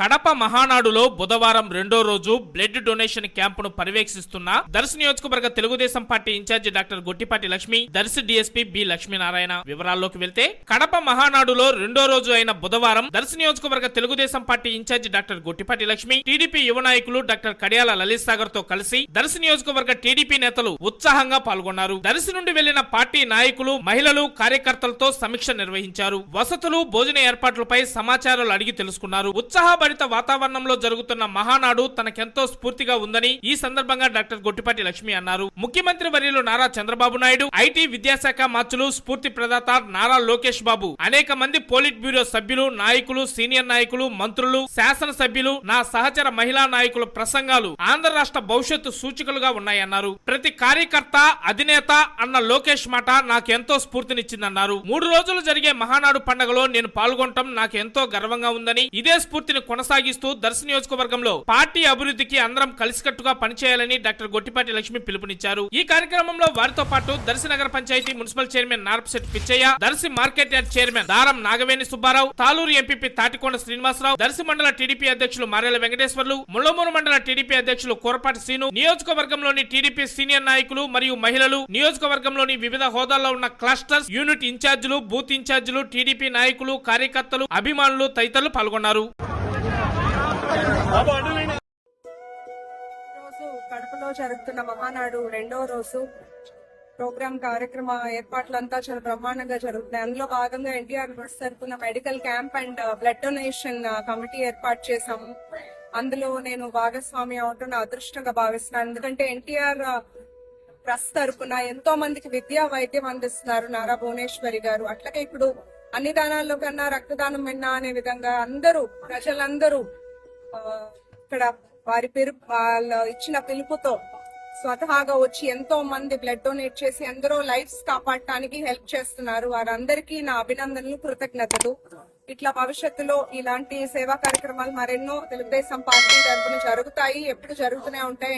కడప మహానాడులో బుధవారం రెండో రోజు బ్లడ్ డొనేషన్ క్యాంపును పర్యవేక్షిస్తున్న దర్శ నియోజకవర్గ Telugu Desam party in charge doctor Gottipati Lakshmi Darsi DSP B Lakshminarayana. వివరాల్లోకి వెళ్తే కడప మహానాడులో రెండో రోజు అయిన బుధవారం దర్శ నియోజకవర్గ Telugu Desam party in charge doctor Gottipati Lakshmi TDP యువ నాయకులు డాక్టర్ కడియాల లలిత్ సాగర్తో కలిసి దర్శ నియోజకవర్గ టీడీపీ నేతలు ఉత్సాహంగా పాల్గొన్నారు. దర్శ నుండి వెళ్ళిన పార్టీ నాయకులు మహిళలు కార్యకర్తలతో సమీక్ష నిర్వహించారు. వసతులు భోజన ఏర్పాట్లపై సమాచారాలు అడిగి తెలుసుకున్నారు. ఉత్సాహభరిత వాతావరణంలో జరుగుతున్న మహానాడు తనకెంతో స్ఫూర్తిగా ఉందని ఈ సందర్భంగా డాక్టర్ గొట్టిపాటి లక్ష్మి అన్నారు. ముఖ్యమంత్రి వర్యులు నారా చంద్రబాబు నాయుడు ఐటీ విద్యాశాఖ మార్చులు స్ఫూర్తి ప్రదాత నారా లోకేష్ బాబు అనేక మంది పోలిట్ బ్యూరో సభ్యులు నాయకులు సీనియర్ నాయకులు మంత్రులు శాసన సభ్యులు నా సహచర మహిళా నాయకుల ప్రసంగాలు ఆంధ్ర రాష్ట్ర భవిష్యత్తు సూచికలుగా ఉన్నాయన్నారు. ప్రతి కార్యకర్త అధినేత అన్న లోకేష్ మాట నాకు ఎంతో స్ఫూర్తినిచ్చిందన్నారు. మూడు రోజులు జరిగే మహానాడు పండుగలో నేను పాల్గొనటం నాకు ఎంతో గర్వంగా ఉందని ఇదే స్ఫూర్తిని కొనసాగిస్తూ దర్శ నియోజకవర్గంలో పార్టీ అభివృద్ధికి అందరం కలిసికట్టుగా పనిచేయాలని డాక్టర్ గొట్టిపాటి లక్ష్మి పిలుపునిచ్చారు. ఈ కార్యక్రమంలో వారితో పాటు దర్శి నగర panchayat municipal chairman Narpasetti Pichaiah Darsi market yard chairman Daram Nagaveni Subbarao Taluru MPP Tatikonda Srinivasarao Darsi మండల టీడీపీ అధ్యక్షులు మారేల వెంకటేశ్వర్లు ముళ్ళమూరు మండల టీడీపీ అధ్యక్షులు కోరపాటి శ్రీను నియోజకవర్గంలోని టీడీపీ సీనియర్ నాయకులు మరియు మహిళలు నియోజకవర్గంలోని వివిధ హోదాల్లో ఉన్న క్లస్టర్స్ యూనిట్ ఇన్ఛార్జీలు బూత్ ఇన్ఛార్జీలు టీడీపీ నాయకులు కార్యకర్తలు అభిమానులు తదితరులు పాల్గొన్నారు. రోజు కడపలో జరుగుతున్న మహానాడు రెండో రోజు ప్రోగ్రామ్ కార్యక్రమ ఏర్పాట్లంతా చాలా బ్రహ్మాండంగా జరుగుతున్నాయి. అందులో భాగంగా ఎన్టీఆర్ బస్ తరఫున medical camp and blood donation committee ఏర్పాటు చేశాము. అందులో నేను భాగస్వామి అవటం నా అదృష్టంగా భావిస్తున్నాను. ఎందుకంటే ఎన్టీఆర్ ట్రస్ట్ తరపున ఎంతో మందికి విద్యా వైద్యం అందిస్తున్నారు నారా భువనేశ్వరి గారు. అట్లాగే ఇప్పుడు అన్ని దానాల్లో కన్నా రక్తదానం విన్నా అనే విధంగా అందరూ ప్రజలందరూ ఇక్కడ వారి పేరు వాళ్ళ ఇచ్చిన పిలుపుతో స్వతహాగా వచ్చి ఎంతో మంది బ్లడ్ డొనేట్ చేసి ఎందరో లైఫ్స్ కాపాడటానికి హెల్ప్ చేస్తున్నారు. వారందరికీ నా అభినందనలు కృతజ్ఞతలు. ఇట్లా భవిష్యత్తులో ఇలాంటి సేవా కార్యక్రమాలు మరెన్నో తెలుగుదేశం పార్టీ తరఫున జరుగుతాయి ఎప్పుడు జరుగుతూనే ఉంటాయి.